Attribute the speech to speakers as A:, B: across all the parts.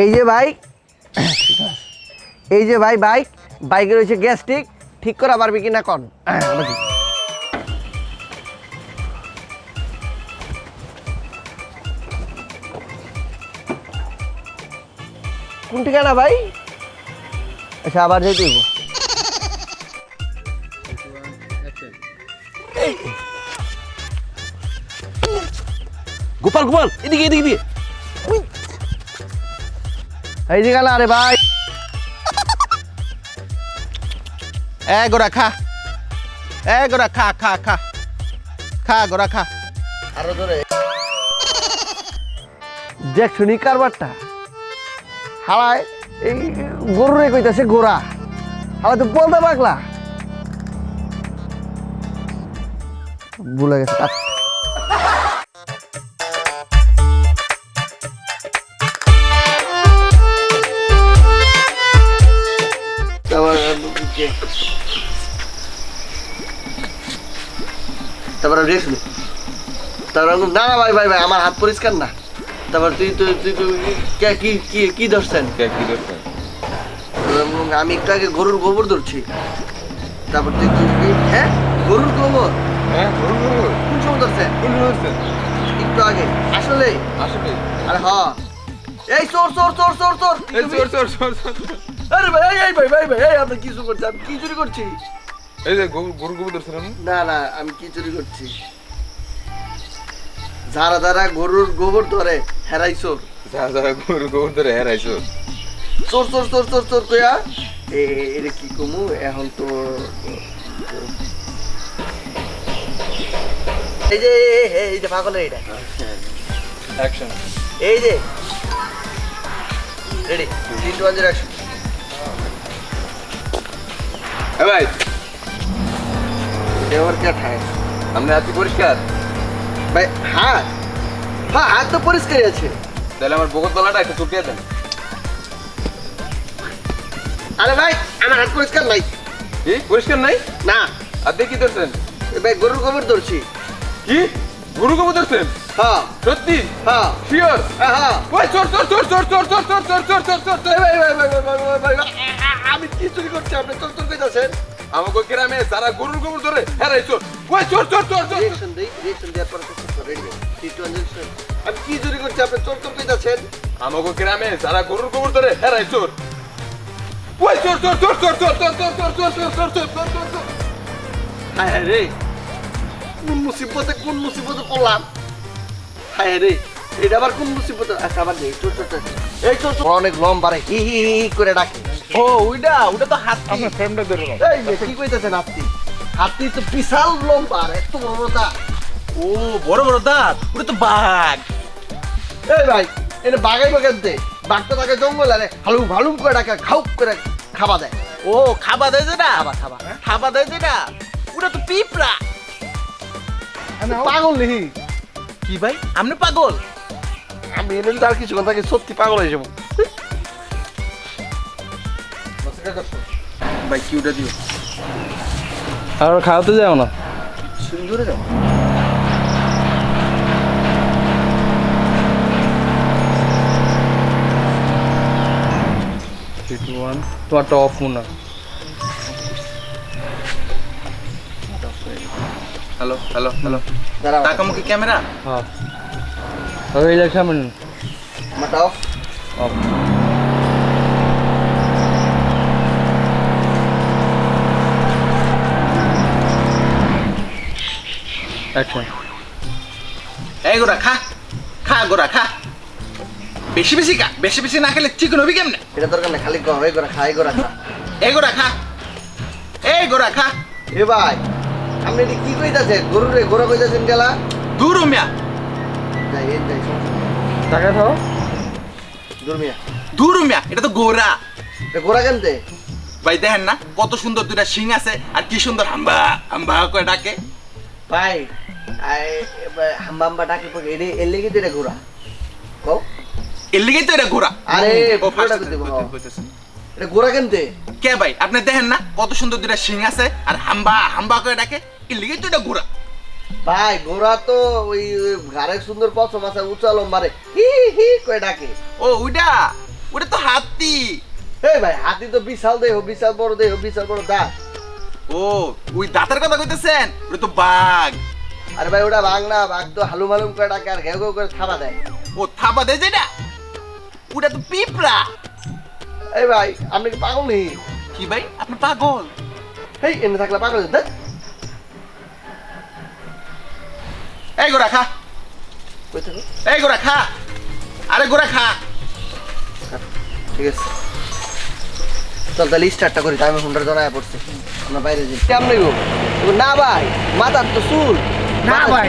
A: এই যে বাইক এই যে ভাই বাইক বাইকে রয়েছে গ্যাস্ট্রিক ঠিক করা পারবি কিনা কন? কোন ঠিকানা ভাই? আচ্ছা আবার যেতে
B: গোপাল গোপাল, এদিকে এদিকে এদিকে।
A: এই ঠিকানা আরে ভাই।
B: এ গোরা খা। এ গোরা খা খা খা। খা গোরা খা।
A: আরও ধরে দেখ শুনি কারবারটা। হালায় এই গরুরে কইতাছে গোরা। হালা তো বলতে পাগলা। ভুলে গেছে কে- তারপরে নে তারপর না না ভাই ভাই ভাই আমার হাত পরিষ্কার না। তারপর তুই তুই তুই তুই কে- কি কি কি ধরছেন? আমি একটু আগে গরুর গোবর ধরছি। তারপর তুই তুই কি- হ্যাঁ? গরুর গোবর? কোন সময় ধরছেন? একটু আগে। আসলে? আরে হ। এই চোর চোর চোর চোর চোর আরে ভাই এই, ভাই ভাই ভাই এই আপনি কিছু করছেন আমি কি চুরি করছি।
C: এই যে গরু গরু গোবর ধরছিলেন
A: না? না আমি কি চুরি করছি। যারা যারা গরুর গোবর ধরে হেরাই চোর।
C: যারা যারা গরু গোবর ধরে হেরাইছো
A: চোর। চোর চোর চোর চোর এটা কি কমু এখন তো এই যে এই- যে পাগলের এটা
C: অ্যাকশন
A: এই যে রেডি থ্রি টু অ্যাকশন
C: এ ভাই।
A: দেওয়ার কে ঠায়
C: আপনি হাতি পরিষ্কার?
A: ভাই হাত? হ্যাঁ হাত তো পরিষ্কারই আছে।
C: তাহলে আমার বগল তলাটা একটু চুটিয়ে দেন।
A: আরে ভাই আমার হাত পরিষ্কার নাই।
C: কি? পরিষ্কার নাই?
A: না।
C: আর দেখি ধরছেন?
A: ভাই গরুর গোবর ধরছি।
C: কি? গরু গোবর ধরছেন?
A: হ্যাঁ
C: সত্যি
A: হ্যাঁ
C: শিওর
A: হ্যাঁ হ্যাঁ
C: ওই চোর চোর চোর চোর চোর চোর চোর চোর চোর চোর চোর চোর
A: আমি কি চুরি করছি আপনি চোর চোর কইতাছেন
C: আমাকে গ্রামে যারা গরুর গোবর ধরে হেরাইছো ওই চোর চোর চোর চোর
A: রিয়েকশন দেই রিয়েকশন দেওয়ার পরে রেডি টু ওয়ান আমি কি চুরি করছি আপনি চোর চোর কইতাছেন
C: আমাকে গ্রামে যারা গরুর গোবর ধরে হেরাই চোর ওই চোর চোর চোর চোর চোর চোর চোর চোর চোর চোর চোর চোর চোর চোর চোর
A: হায় হায় রে কোন মুসিবতে কোন মুসিবতে পড়লাম হায় রে এটা আবার কোন মুসিবতে? আচ্ছা আবার নেই চোর চোর চোর এই চোর চোর অনেক লম্বা রে হি হি হি করে ডাকে।
B: ও ওইটা ওটা তো হাত।
C: ধরে
A: এই যে কি কইতাছেন হাতি? হাতি তো বিশাল লম্বা রে এত বড় তা
B: ও বড় বড় দাঁত ওটা তো বাঘ।
A: এই ভাই এটা বাগাই বাগান দে বাঘটা তাকে জঙ্গল আরে হালুম হালুম করে ডাকে খাউ করে খাবা দেয়।
B: ও খাবা দেয় যেটা
A: খাবা খাবা।
B: খাবা দেয় যেটা ওটা তো পিঁপড়া।
A: পাগল নেহি
B: কি ভাই? আপনি পাগল?
A: আমি এনে তার কিছু কথা কি সত্যি পাগল হয়ে যাব?
C: ভাই কি ওটা দিও?
D: আর খাওয়াতে যাও না।
A: করে যাও।
D: তোমারটা অফ মনে
C: হ্যালো হ্যালো হ্যালো
B: টাকামুখী ক্যামেরা?
D: হ্যাঁ। ওই এই লেখা মানে
A: মাথা অফ
D: অফ অ্যাকশন
B: এই গোরা খা। খা গোরা খা। বেশি বেশি খা। বেশি বেশি না খেলে চিকেন হবি কেমনে?
A: এটা দরকার না খালি গড় এই করে খাই করে খা।
B: এই গোরা খা। এই গোরা খা।
A: এ ভাই। আপনি এটি কি কইতাছেন? গরু রে গরু কইতাছেন গেলা?
B: দূর মিয়া।
A: যাই এই যাই।
D: টাকা
A: দুর্মিয়া
B: দূর মিয়া। এটা তো গোরা।
A: এটা কেনতে
B: ভাই দেখেন না কত সুন্দর দুইটা শিং আছে আর কি সুন্দর হাম্বা হাম্বা করে ডাকে।
A: ভাই আই হাম্বা হাম্বা ডাকি এর লেগে তো এটা ঘোড়া কও।
B: এর লিগেই তো এটা গোরা।
A: আরে,
B: ও।
A: এটা ঘোড়া কেনতে
B: কে ভাই আপনি দেখেন না কত সুন্দর দুইটা শিং আছে আর হাম্বা হাম্বা করে ডাকে। এর লিগেই তো এটা গোরা
A: ভাই ঘোড়া তো ওই ঘাড়ে সুন্দর পছম আছে উঁচা লম্বারে হি হি কয়ে ডাকে।
B: ও ওইটা ওটা তো হাতি।
A: এই ভাই হাতি তো বিশাল দেহ বিশাল বড় দেহ বিশাল বড় দাঁত।
B: ও ওই দাঁতের কথা কইতেছেন? ওটা তো বাঘ।
A: আরে ভাই ওটা বাঘ না বাঘ তো হালুম হালুম করে ডাকে আর ঘেউ ঘেউ করে থাবা দেয়।
B: ও থাপা দে যেটা ওটা তো পিঁপড়া।
A: এই ভাই আপনি কি পাগল নেই
B: কি ভাই? আপনি পাগল।
A: এই এনে থাকলে পাগল দেখ
B: এই গোড়া খা। এই গোড়া খা। আরে গোড়া খা।
A: ঠিক আছে। চল তাহলে স্টার্টটা করি টাইমে ফোনটা জড়ায় পড়ছে। আমরা বাইরে যাই। কেমনে না ভাই মাথার তো চুল।
E: না ভাই।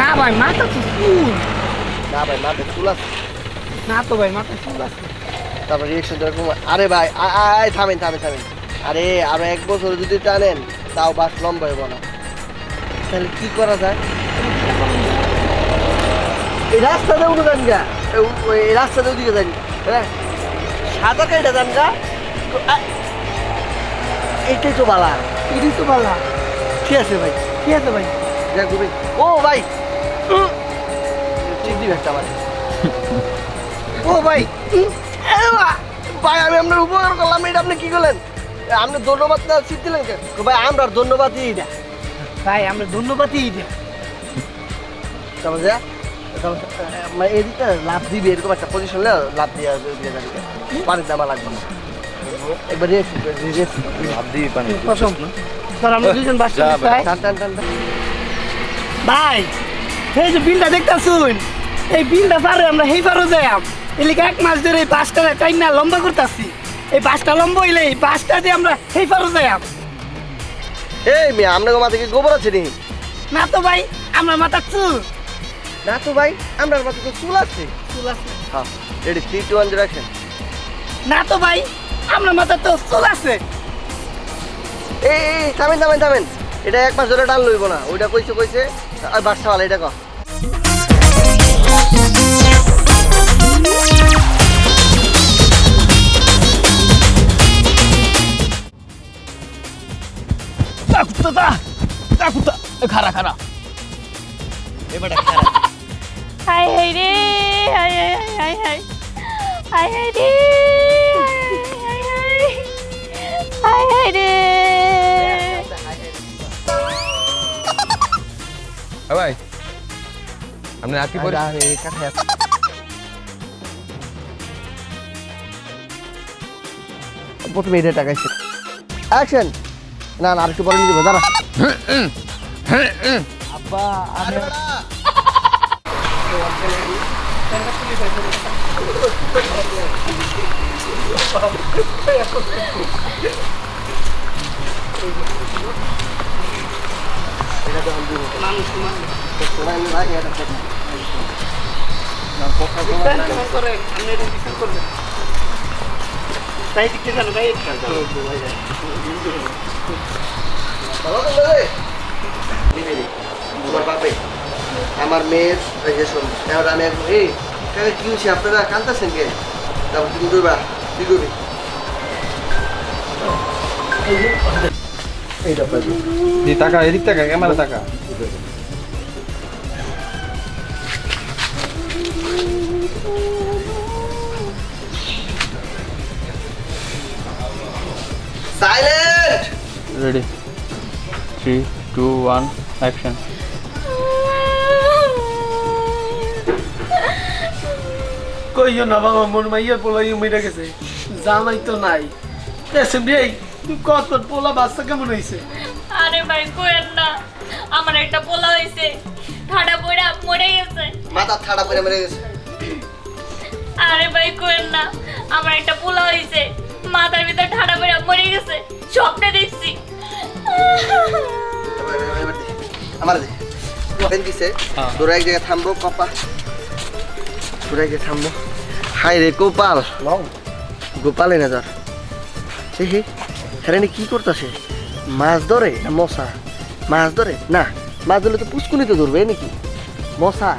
E: না ভাই মাথা তো চুল।
A: না ভাই মাথার চুল আছে।
E: না তো ভাই মাথা চুল আছে।
A: তারপর রিয়েকশন এরকম আরে ভাই আয় থামেন থামেন থামেন। আরে আরও এক বছর যদি টানেন তাও বাস লম্বা হইব না। তাহলে কি করা যায়? রাস্তাতে উঠে যান গা। রাস্তাতে ওদিকে যান। সাদা কাইটা যান গা। তো, তো বালা।
E: এটাই তো ভালো
A: ঠিক আছে ভাই?
E: ঠিক আছে ভাই?
A: যাক ভাই ও ভাই। ঠিক দিবে একটা আমার ও ভাই। ভাই আমি আপনার উপকার করলাম। এটা আপনি কি করলেন? আপনি ধন্যবাদ না সিট দিলেন কেন? ভাই আমরা ধন্যবাদ দিই না।
E: ভাই আমরা ধন্যবাদই দিই
A: মানে এদিকটা লাভ দিবি এরকম একটা পজিশন লাভ দিয়ে দিয়ে যাবি। পানির দামা লাগবে না। একবার লাভ দিবি পানি
E: স্যার আমরা দুজন বাস ভাই
A: টান টান টান টান।
E: ভাই এই যে বিলটা দেখতাছুন এই বিলটা পারে আমরা সেই পারো যাইম এলিকে এক মাস ধরে এই বাসটা টাইম না লম্বা করতেছি। এই বাসটা লম্বা হইলে এই বাসটা দিয়ে আমরা সেই পারো যাইম
A: এই মেয়ে আপনাকে মাথা কি গোবর আছে নি?
E: না তো ভাই আমরা মাথা চুল।
A: না তো ভাই আপনার মাথা তো চুল আছে।
E: চুল আছে।
A: হ্যাঁ ready three two one action
E: না তো ভাই আমরা মাথা তো চুল আছে।
A: এই এই থামেন থামেন থামেন। এটা এক মাস ধরে টান লইব না ওইটা কইছে কইছে। আর বাচ্চা ভালো এটা কর
F: হাই হাই রে হাই হাই হাই হাই হাই হাই রে হাই হাই হাই হাই রে
C: ভাই আপনি আর কি পরে
A: প্রথমে এটা টাকাইছে অ্যাকশন না না আরেকটু পরে নিয়ে যাব দাঁড়া আব্বা আমি
E: তাই দিকে জানো ভাই
A: ভালো। তোমার বাপে আমার মেয়ের এই যে শোন এবার আমি একদম এই কাকা কি হয়েছে? আপনারা কান্দাছেন কে? তারপর তুমি করবা? কি করবি? এইটা
D: টাকা এদিক টাকা ক্যামেরা টাকা। Ready three two one action
E: কইও না বাবা মোর মাইয়ার পোলাই মেরে গেছে। জামাই তো নাই। এসে ভাই কত পোলা বাচ্চা কেমন হয়েছে
F: আরে ভাই কোয়েন না আমার একটা পোলা হয়েছে ঠাডা পড়া মরে গেছে।
A: মাথা ঠাড়া করে মেরে গেছে।
F: আরে ভাই কোয়েন না আমার একটা পোলা হয়েছে মাথার ভিতর ঠাডা পড়া মরে গেছে। স্বপ্নে দেখছি।
A: আমার দে। দিছে। তোরা এক জায়গায় থামবো কপা। তোরা এক জায়গায় থামবো। হাই রে গোপাল। গোপাল এনে হে হে হ্যাঁ কি করতেছে? মাছ ধরে না মশা? মাছ ধরে? না মাছ ধরলে তো পুষ্কুনি তো ধরবে নাকি? মশা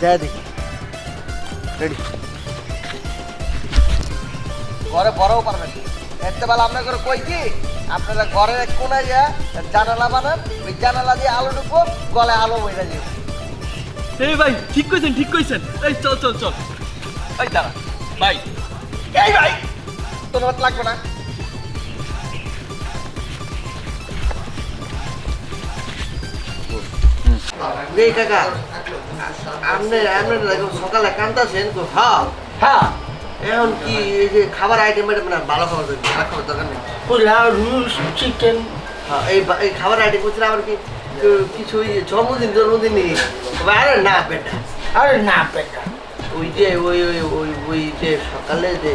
A: যায় দেখি। রেডি। ঘরে বড়ও পারবেন এতে বেলা আপনার ঘরে কই কি? আপনারা ঘরের এক কোনায় যা জানালা বানান ওই জানালা দিয়ে আলো ঢুকবো গলে আলো বইরা দিয়ে
D: এই ভাই ঠিক কইছেন ঠিক কইছেন। এই চল চল চল।
B: এই দাঁড়া ভাই।
A: এই ভাই হাত লাগবে না। এই কাকা আপনি আপনি সকালে কান্দাছেন তো হ্যাঁ
E: হ্যাঁ।
A: এখন কি এই যে খাবার আইটেম আইটেম না ভালো খাবার দরকার খারাপ খাবার দরকার নেই।
E: পোলাও রুস চিকেন
A: হ্যাঁ, এই এই খাবার আইটেম করছিল আবার কি কিছু জন্মদিন জন্মদিন নেই। আরে না বেটা।
E: আরে না বেটা।
A: ওই যে ওই ওই ওই ওই যে সকালে যে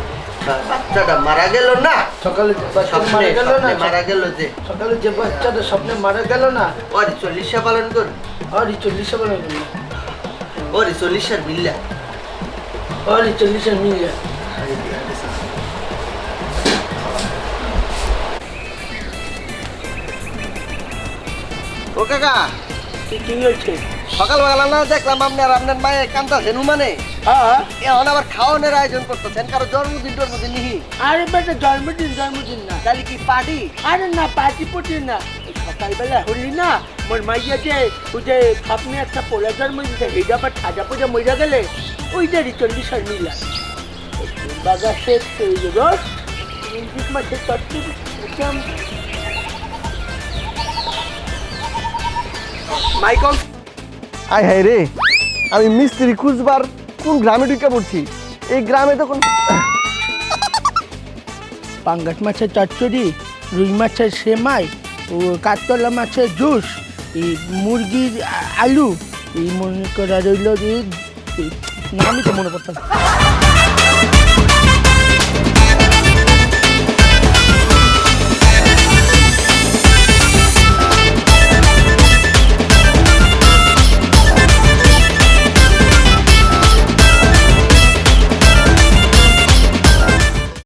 A: বাচ্চাটা মারা গেল না?
E: সকালে মারা গেল না
A: মারা গেল যে।
E: সকালে যে বাচ্চাটা স্বপ্নে মারা গেল না
A: ওর চল্লিশা পালন কর
E: চল্লিশে গেল
A: ওর চল্লিশার বিল্লা
E: আর চল্লিশে মিলে
A: ও কাকা
E: কি কি হয়েছে?
A: সকালবেলা না দেখলাম আপনি আর আপনার মায়ের কান্দাছেন মানে
E: হ্যাঁ?
A: এখন আবার খাওয়ানোর আয়োজন করতেছেন কারও জন্মদিন টন্মদিন নিহি
E: আরে বেটা জন্মদিন জন্মদিন না।
A: তাহলে কি পার্টি?
E: আরে না পার্টি পটি না। সকালবেলা হলি না মোর মাইয়া যে ওই যে স্বপ্নে একটা পোলা জন্ম দিতে এইটা আবার ঠাজা পোজা মজা গেলে ওইটারই চল্লিশ আর মিলা বাজার শেষ এই যে রস ইংলিশ চটকি একদম
A: মাইকল আয় হায় রে আমি মিস্ত্রি খুঁজবার কোন গ্রামে ঢুকে পড়ছি? এই গ্রামে তখন
E: পাঙ্গাট মাছের চচ্চড়ি, রুই মাছের সেমাই, ও কাতলা মাছের জুস, এই মুরগির আলু, এই মনে করা রইল নামই তো মনে করতাম।